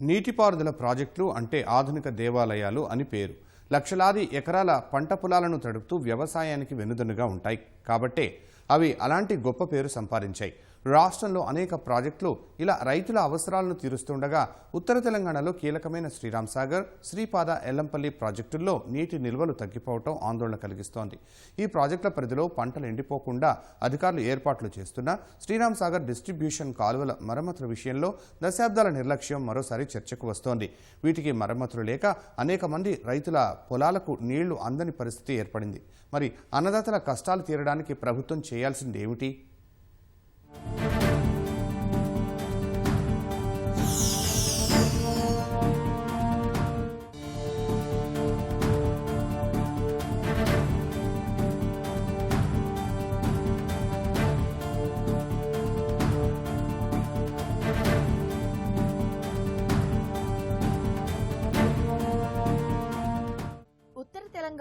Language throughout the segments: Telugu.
నీటిపారుదల ప్రాజెక్టులు అంటే ఆధునిక దేవాలయాలు అని పేరు. లక్షలాది ఎకరాల పంట పొలాలను తడుపుతూ వ్యవసాయానికి వెనుదన్నుగా ఉంటాయి. కాబట్టే అవి అలాంటి గొప్ప పేరు సంపాదించాయి. రాష్ట్రంలో అనేక ప్రాజెక్టులు ఇలా రైతుల అవసరాలను తీరుస్తుండగా ఉత్తర తెలంగాణలో కీలకమైన శ్రీరామ్ సాగర్ శ్రీపాద ఎల్లంపల్లి ప్రాజెక్టుల్లో నీటి నిల్వలు తగ్గిపోవటం ఆందోళన కలిగిస్తోంది. ఈ ప్రాజెక్టుల పరిధిలో పంటలు ఎండిపోకుండా అధికారులు ఏర్పాట్లు చేస్తున్నా శ్రీరామ్ సాగర్ డిస్ట్రిబ్యూషన్ కాలువల మరమ్మతుల విషయంలో దశాబ్దాల నిర్లక్ష్యం మరోసారి చర్చకు వస్తోంది. వీటికి మరమ్మతులు లేక అనేక మంది రైతుల పొలాలకు నీళ్ళు అందని పరిస్థితి ఏర్పడింది. మరి అన్నదాతల కష్టాలు తీరడానికి ప్రభుత్వం చేయాల్సింది ఏమిటి Thank you.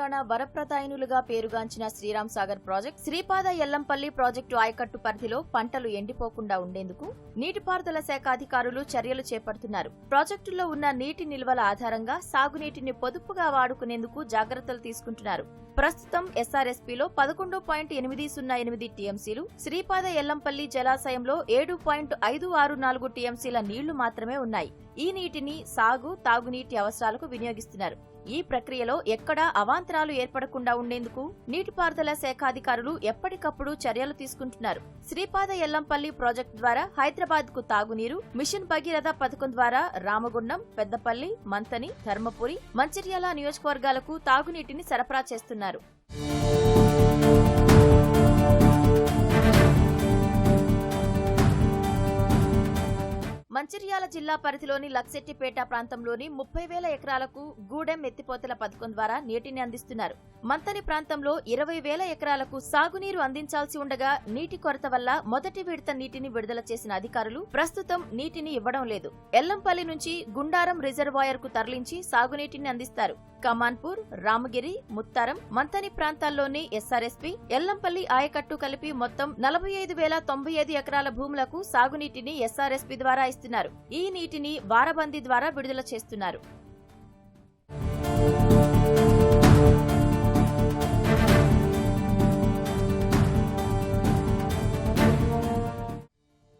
తెలంగాణ వరప్రదాయనులుగా పేరుగాంచిన శ్రీరామ్ సాగర్ ప్రాజెక్ట్ శ్రీపాద ఎల్లంపల్లి ప్రాజెక్టు ఆయకట్టు పరిధిలో పంటలు ఎండిపోకుండా ఉండేందుకు నీటిపారుదల శాఖ అధికారులు చర్యలు చేపడుతున్నారు. ప్రాజెక్టులో ఉన్న నీటి నిల్వల ఆధారంగా సాగునీటిని పొదుపుగా వాడుకునేందుకు జాగ్రత్తలు తీసుకుంటున్నారు. ప్రస్తుతం ఎస్ఆర్ఎస్పీలో పదకొండు పాయింట్ ఎనిమిది సున్నా ఎనిమిది టీఎంసీలు శ్రీపాద ఎల్లంపల్లి జలాశయంలో ఏడు పాయింట్ ఐదు ఆరు నాలుగు టీఎంసీల నీళ్ళు మాత్రమే ఉన్నాయి. ఈ నీటిని సాగు తాగునీటి అవసరాలకు వినియోగిస్తున్నారు. ఈ ప్రక్రియలో ఎక్కడా అవాంతరాలు ఏర్పడకుండా ఉండేందుకు నీటిపారుదల శాఖ అధికారులు ఎప్పటికప్పుడు చర్యలు తీసుకుంటున్నారు. శ్రీపాద ఎల్లంపల్లి ప్రాజెక్టు ద్వారా హైదరాబాద్కు తాగునీరు మిషన్ భగీరథ పథకం ద్వారా రామగుండం పెద్దపల్లి మంతని ధర్మపురి మంచిర్యాల నియోజకవర్గాలకు తాగునీటిని సరఫరా చేస్తున్నారు. అన్నారు మంచిర్యాల జిల్లా పరిధిలోని లక్సెట్టిపేట ప్రాంతంలోని ముప్పై వేల ఎకరాలకు గూడెం ఎత్తిపోతల పథకం ద్వారా నీటిని అందిస్తున్నారు. మంతని ప్రాంతంలో ఇరవై వేల ఎకరాలకు సాగునీరు అందించాల్సి ఉండగా నీటి కొరత వల్ల మొదటి విడత నీటిని విడుదల చేసిన అధికారులు ప్రస్తుతం నీటిని ఇవ్వడం లేదు. ఎల్లంపల్లి నుంచి గుండారం రిజర్వాయర్కు తరలించి సాగునీటిని అందిస్తారు. కమాన్పూర్ రామగిరి ముత్తారం మంతని ప్రాంతాల్లోని ఎస్ఆర్ఎస్పీ ఎల్లంపల్లి ఆయకట్టు కలిపి మొత్తం నలభై ఐదు వేల తొంభై ఐదు ఎకరాల భూములకు సాగునీటిని ఎస్ఆర్ఎస్పీ ద్వారా ఇస్తారు చేస్తున్నారు. ఈ నీటిని వారబందీ ద్వారా విడుదల చేస్తున్నారు.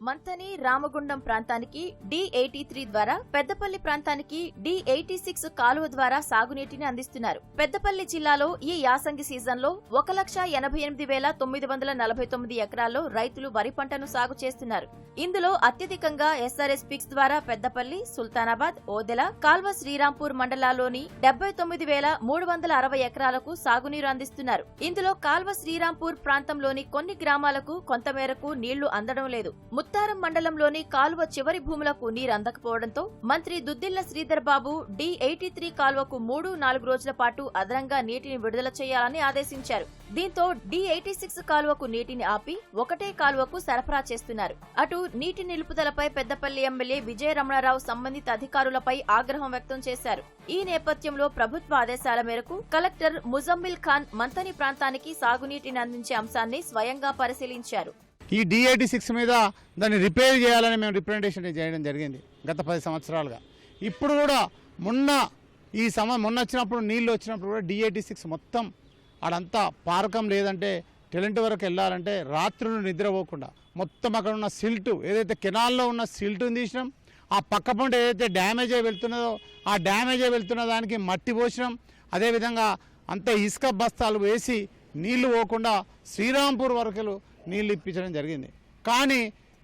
మంతని రామగుండం ప్రాంతానికి డి ఎయిటీ త్రీ ద్వారా పెద్దపల్లి ప్రాంతానికి డి ఎయిటీ సిక్స్ కాలువ ద్వారా సాగునీటిని అందిస్తున్నారు. పెద్దపల్లి జిల్లాలో ఈ యాసంగి సీజన్లో ఒక లక్ష ఎనభై ఎనిమిది వేల తొమ్మిది వందల నలభై తొమ్మిది ఎకరాల్లో రైతులు వరి పంటను సాగు చేస్తున్నారు. ఇందులో అత్యధికంగా ఎస్ఆర్ఎస్ పిక్స్ ద్వారా పెద్దపల్లి సుల్తానాబాద్ ఓదెల కాల్వ శ్రీరాంపూర్ మండలాల్లోని డెబ్బై తొమ్మిది వేల మూడు వందల అరవై ఎకరాలకు సాగునీరు అందిస్తున్నారు. ఇందులో కాల్వ శ్రీరాంపూర్ ప్రాంతంలోని కొన్ని గ్రామాలకు కొంతమేరకు నీళ్ళు అందడం లేదు. ముత్తారం మండలంలోని కాలువ చివరి భూములకు నీరు అందకపోవడంతో మంత్రి Duddilla Sridhar Babu D eighty three కాలువకు మూడు నాలుగు రోజుల పాటు అదనంగా నీటిని విడుదల చేయాలని ఆదేశించారు. దీంతో డి ఎయిటీ సిక్స్ కాలువకు నీటిని ఆపి ఒకటే కాలువకు సరఫరా చేస్తున్నారు. అటు నీటి నిలుపుదలపై పెద్దపల్లి ఎమ్మెల్యే విజయ రమణారావు సంబంధిత అధికారులపై ఆగ్రహం వ్యక్తం చేశారు. ఈ నేపథ్యంలో ప్రభుత్వ ఆదేశాల మేరకు కలెక్టర్ ముజమ్మిల్ ఖాన్ మంతని ప్రాంతానికి సాగునీటిని అందించే అంశాన్ని స్వయంగా పరిశీలించారు. ఈ డిఐటి సిక్స్ మీద దాన్ని రిపేర్ చేయాలని మేము రిప్రజెంటేషన్ చేయడం జరిగింది గత పది సంవత్సరాలుగా. ఇప్పుడు కూడా మొన్న ఈ సమ మొన్న వచ్చినప్పుడు నీళ్ళు వచ్చినప్పుడు కూడా డిఐటి సిక్స్ మొత్తం ఆడంతా పారకం లేదంటే టెలెంట్ వరకు వెళ్ళాలంటే రాత్రులు నిద్రపోకుండా మొత్తం అక్కడ ఉన్న సిల్ట్ ఏదైతే కెనాల్లో ఉన్న సిల్ట్ని తీసినాం ఆ పక్క పంట ఏదైతే డ్యామేజ్ అయి వెళ్తున్నదో ఆ డ్యామేజ్ అయి వెళ్తున్న దానికి మట్టి పోసినాం. అదేవిధంగా అంత ఇసుక బస్తాలు వేసి నీళ్ళు పోకుండా శ్రీరాంపూర్ వరకు నీళ్ళు ఇప్పించడం జరిగింది. కానీ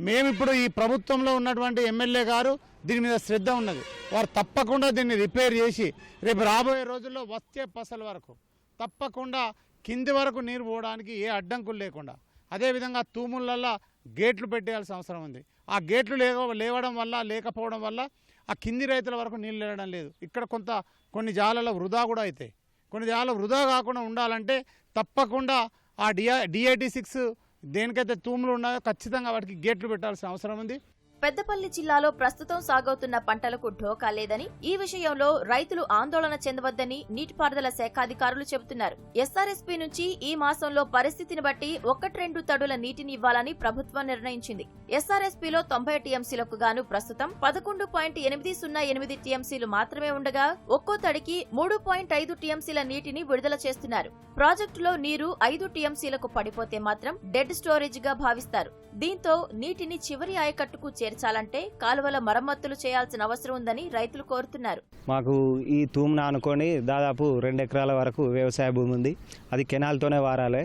మేమిప్పుడు ఈ ప్రభుత్వంలో ఉన్నటువంటి ఎమ్మెల్యే గారు దీని మీద శ్రద్ధ ఉన్నది. వారు తప్పకుండా దీన్ని రిపేర్ చేసి రేపు రాబోయే రోజుల్లో వస్తే పసల వరకు తప్పకుండా కింది వరకు నీరు పోవడానికి ఏ అడ్డంకులు లేకుండా అదేవిధంగా తూములల్లో గేట్లు పెట్టేయాల్సిన అవసరం ఉంది. ఆ గేట్లు లేవ లేవడం వల్ల లేకపోవడం వల్ల ఆ కింది రైతుల వరకు నీళ్ళు వెళ్ళడం లేదు. ఇక్కడ కొంత కొన్ని జాలలో వృధా కూడా అవుతాయి కొన్ని జాలలో వృధా కాకుండా ఉండాలంటే తప్పకుండా ఆ D I D I T six దేనికైతే తూములు ఉన్నాయో ఖచ్చితంగా వాటికి గేట్లు పెట్టాల్సిన అవసరం ఉంది. పెద్దపల్లి జిల్లాలో ప్రస్తుతం సాగవుతున్న పంటలకు ఢోకా లేదని ఈ విషయంలో రైతులు ఆందోళన చెందవద్దని నీటిపారుదల శాఖ అధికారులు చెబుతున్నారు. ఎస్ఆర్ఎస్పీ నుంచి ఈ మాసంలో పరిస్థితిని బట్టి ఒకటి రెండు తడుల నీటిని ఇవ్వాలని ప్రభుత్వం నిర్ణయించింది. ఎస్ఆర్ఎస్పీలో తొంభై టీఎంసీలకు గాను ప్రస్తుతం పదకొండు పాయింట్ ఎనిమిది సున్నా ఎనిమిది టీఎంసీలు మాత్రమే ఉండగా ఒక్కో తడికి మూడు పాయింట్ ఐదు టీఎంసీల నీటిని విడుదల చేస్తున్నారు. ప్రాజెక్టులో నీరు ఐదు టీఎంసీలకు పడిపోతే మాత్రం డెడ్ స్టోరేజ్గా భావిస్తారు. దీంతో నీటిని చివరి ఆయకట్టుకు చేర్చాలంటే కాలువల మరమ్మతులు చేయాల్సిన అవసరం ఉందని రైతులు కోరుతున్నారు. మాకు ఈ తూమున అనుకొని దాదాపు రెండు ఎకరాల వరకు వ్యవసాయ భూమి ఉంది. అది కెనాల్తోనే వారాలి.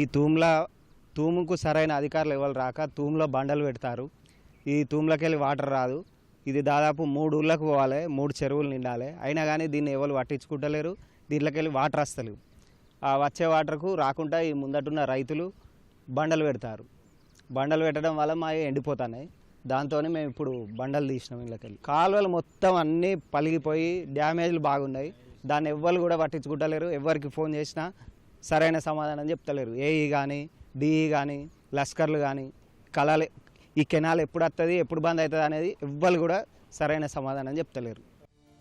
ఈ తూమ్లా తూముకు సరైన అధికారులు ఎవరు రాక తూములో బండలు పెడతారు. ఈ తూములకెళ్ళి వాటర్ రాదు. ఇది దాదాపు మూడు ఊళ్ళకు పోవాలి మూడు చెరువులు నిండాలి. అయినా కానీ దీన్ని ఎవరు పట్టించుకుంటలేరు. దీంట్లోకెళ్ళి వాటర్ వస్తలేవు. ఆ వచ్చే వాటర్కు రాకుండా ఈ ముందటున్న రైతులు బండలు పెడతారు. బండలు పెట్టడం వల్ల మా ఎండిపోతున్నాయి. దాంతోనే మేము ఇప్పుడు బండలు తీసినాం ఇళ్ళకెళ్ళి. కాలువలు మొత్తం అన్నీ పలిగిపోయి డ్యామేజ్లు బాగున్నాయి. దాన్ని ఎవ్వరు కూడా పట్టించుకుంటలేరు. ఎవరికి ఫోన్ చేసినా సరైన సమాధానం చెప్తలేరు. ఏఈ కానీ డిఈ కానీ లస్కర్లు కానీ కళలు ఈ కెనాల్ ఎప్పుడు వస్తుంది ఎప్పుడు బంద్ అవుతుంది అనేది ఎవ్వరు కూడా సరైన సమాధానం చెప్తలేరు.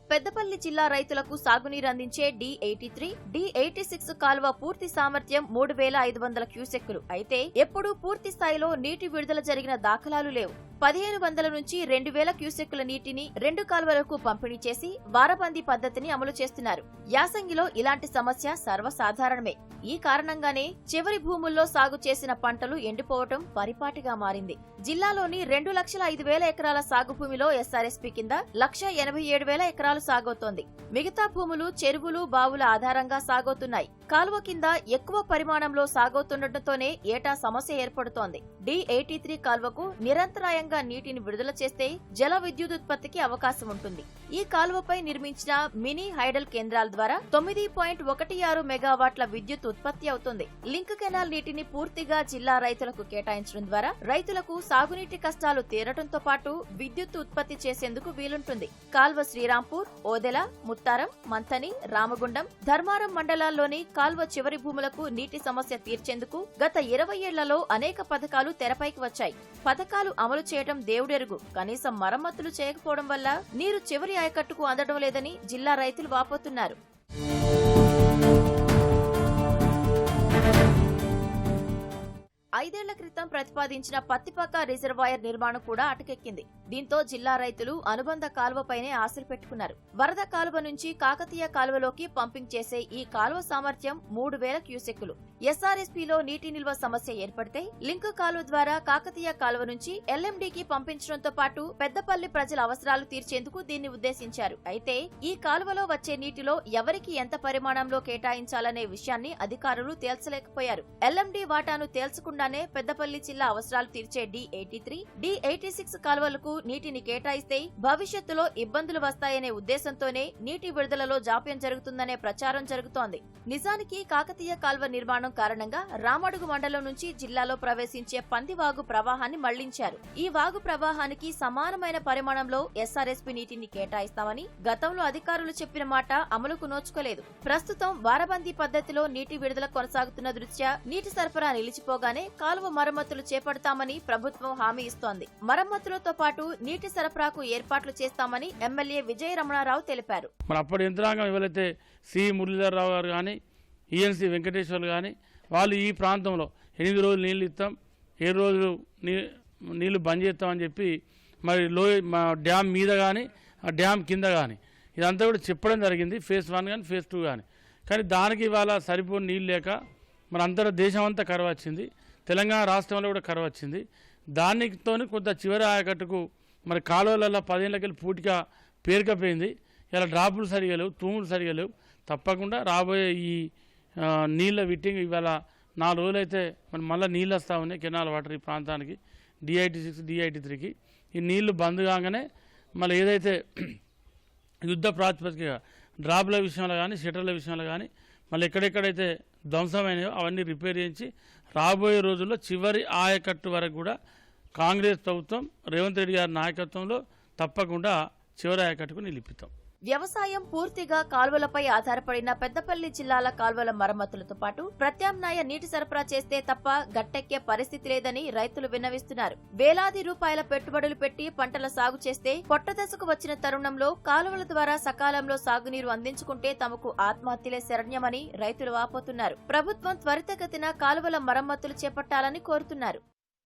పెద్దపల్లి జిల్లా రైతులకు సాగునీరు అందించే D eighty three D eighty six కాలువ పూర్తి సామర్థ్యం మూడు వేల ఐదు వందల క్యూసెక్కులు. అయితే ఎప్పుడూ పూర్తి స్థాయిలో నీటి విడుదల జరిగిన దాఖలాలు లేవు. పదిహేను వందల నుంచి రెండు వేల క్యూసెక్కుల నీటిని రెండు కాలువలకు పంపిణీ చేసి వారబందీ పద్ధతిని అమలు చేస్తున్నారు. యాసంగిలో ఇలాంటి సమస్య సర్వసాధారణమే. ఈ కారణంగానే చివరి భూముల్లో సాగు చేసిన పంటలు ఎండిపోవటం పరిపాటిగా మారింది. జిల్లాలోని రెండు లక్షల ఐదు వేల ఎకరాల సాగు భూమిలో ఎస్ఆర్ఎస్పీ కింద లక్ష ఎనభై ఏడు వేల ఎకరాలు సాగవుతోంది. మిగతా భూములు చెరువులు బావుల ఆధారంగా సాగవుతున్నాయి. కాలువ కింద ఎక్కువ పరిమాణంలో సాగవుతుండటంతోనే ఏటా సమస్య ఏర్పడుతోంది. డి ఎయిటీ త్రీ కాలువకు నిరంతరాయంగా నీటిని విడుదల చేస్తే జల విద్యుత్ ఉత్పత్తికి అవకాశం ఉంటుంది. ఈ కాలువపై నిర్మించిన మినీ హైడల్ కేంద్రాల ద్వారా తొమ్మిది పాయింట్ ఒకటి ఆరు మెగావాట్ల విద్యుత్ ఉత్పత్తి అవుతుంది. లింక్ కెనాల్ నీటిని పూర్తిగా జిల్లా రైతులకు కేటాయించడం ద్వారా రైతులకు సాగునీటి కష్టాలు తీరటంతో పాటు విద్యుత్ ఉత్పత్తి చేసేందుకు వీలుంటుంది. కాల్వ శ్రీరాంపూర్ ఓదెల ముత్తారం మంతని రామగుండం ధర్మారం మండలాల్లోని కాల్వ చివరి భూములకు నీటి సమస్య తీర్చేందుకు గత ఇరవై ఏళ్ళలో అనేక పథకాలు తెరపైకి వచ్చాయి. పథకాలు అమలు చేయడం దేవుడెరుగు. కనీసం మరమ్మతులు చేయకపోవడం వల్ల నీరు చివరి ఆయకట్టుకు అందడం లేదని జిల్లా రైతులు వాపోతున్నారు. ఐదేళ్ళ క్రితం ప్రతిపాదించిన పత్తిపక్క రిజర్వాయర్ నిర్మాణం కూడా అటకెక్కింది. దీంతో జిల్లా రైతులు అనుబంధ కాలువపైనే ఆశలు పెట్టుకున్నారు. వరద కాలువ నుంచి కాకతీయ కాలువలోకి పంపింగ్ చేసే ఈ కాలువ సామర్థ్యం మూడు వేల క్యూసెక్కులు. ఎస్ఆర్ఎస్పీలో నీటి నిల్వ సమస్య ఏర్పడితే లింక్ కాలువ ద్వారా కాకతీయ కాలువ నుంచి ఎల్ఎండికి పంపించడంతో పాటు పెద్దపల్లి ప్రజల అవసరాలు తీర్చేందుకు దీన్ని ఉద్దేశించారు. అయితే ఈ కాలువలో వచ్చే నీటిలో ఎవరికి ఎంత పరిమాణంలో కేటాయించాలనే విషయాన్ని అధికారులు తేల్చలేకపోయారు. ఎల్ఎండి వాటాను తేల్చకుండానే పెద్దపల్లి జిల్లా అవసరాలు తీర్చే D eighty three D eighty six కాలువలకు నీటిని కేటాయిస్తే భవిష్యత్తులో ఇబ్బందులు వస్తాయనే ఉద్దేశంతోనే నీటి విడుదలలో జాప్యం జరుగుతుందనే ప్రచారం జరుగుతోంది. నిజానికి కాకతీయ కాల్వ నిర్మాణం కారణంగా రామడుగు మండలం నుంచి జిల్లాలో ప్రవేశించే పందివాగు ప్రవాహాన్ని మళ్ళించారు. ఈ వాగు ప్రవాహానికి సమానమైన పరిమాణంలో ఎస్ఆర్ఎస్పీ నీటిని కేటాయిస్తామని గతంలో అధికారులు చెప్పిన మాట అమలుకు నోచుకోలేదు. ప్రస్తుతం వారబందీ పద్ధతిలో నీటి విడుదల కొనసాగుతున్న దృష్ట్యా నీటి సరఫరా నిలిచిపోగానే కాలువ మరమ్మతులు చేపడతామని ప్రభుత్వం హామీ ఇస్తోంది. మరమ్మతులతో పాటు నీటి సరఫరాకు ఏర్పాట్లు చేస్తామని ఎమ్మెల్యే విజయ రమణారావు తెలిపారు. మరి అప్పటి యంత్రాంగం ఎవరైతే సి మురళీధరరావు గారు కానీ ఈఎన్సీ వెంకటేశ్వర్లు కానీ వాళ్ళు ఈ ప్రాంతంలో ఎనిమిది రోజులు నీళ్ళు ఇస్తాం ఏడు రోజులు నీ నీళ్ళు బంద్ చేస్తామని చెప్పి మరి లో మా డ్యామ్ మీద కానీ ఆ డ్యామ్ కింద కానీ ఇదంతా కూడా చెప్పడం జరిగింది ఫేజ్ వన్ కానీ ఫేజ్ టూ కానీ కానీ దానికి ఇవాళ సరిపోని నీళ్ళు లేక మన అంతటా దేశం అంతా కరువు వచ్చింది తెలంగాణ రాష్ట్రంలో కూడా కరువు వచ్చింది. దానితో కొంత చివరి ఆయకట్టుకు మరి కాలువలలో పదేళ్ళకెళ్ళి పూటిగా పేరుకపోయింది. ఇలా డ్రాపులు సరిగా లేవు తూములు సరిగా లేవు తప్పకుండా రాబోయే ఈ నీళ్ళ విట్టింగ్ ఇవాళ నాలుగు రోజులైతే మనం మళ్ళీ నీళ్ళు వస్తూ ఉన్నాయి కెనాల్ వాటర్ ఈ ప్రాంతానికి. డిఐటి సిక్స్ డిఐటి త్రీకి ఈ నీళ్ళు బంద్ కాగానే మళ్ళీ ఏదైతే యుద్ధ ప్రాతిపదిక డ్రాప్ల విషయంలో కానీ షటర్ల విషయంలో కానీ మళ్ళీ ఎక్కడెక్కడైతే ధ్వంసమైనయో అవన్నీ రిపేర్ చేయించి రాబోయే రోజుల్లో చివరి ఆయకట్టు వరకు కూడా కాంగ్రెస్ ప్రభుత్వం రేవంత్ రెడ్డి గారి నాయకత్వంలో తప్పకుండా చివరి ఆయకట్టుకు నిలిపిస్తాం. వ్యవసాయం పూర్తిగా కాల్వలపై ఆధారపడిన పెద్దపల్లి జిల్లాల కాల్వల మరమ్మతులతో పాటు ప్రత్యామ్నాయ నీటి సరఫరా చేస్తే తప్ప గట్టెక్కే పరిస్థితి లేదని రైతులు విన్నవిస్తున్నారు. వేలాది రూపాయల పెట్టుబడులు పెట్టి పంటల సాగు చేస్తే పొట్టదశకు వచ్చిన తరుణంలో కాలువల ద్వారా సకాలంలో సాగునీరు అందించుకుంటే తమకు ఆత్మహత్యలే శరణ్యమని రైతులు వాపోతున్నారు ప్రభుత్వం త్వరితగతిన కాలువల మరమ్మతులు చేపట్టాలని కోరుతున్నారు.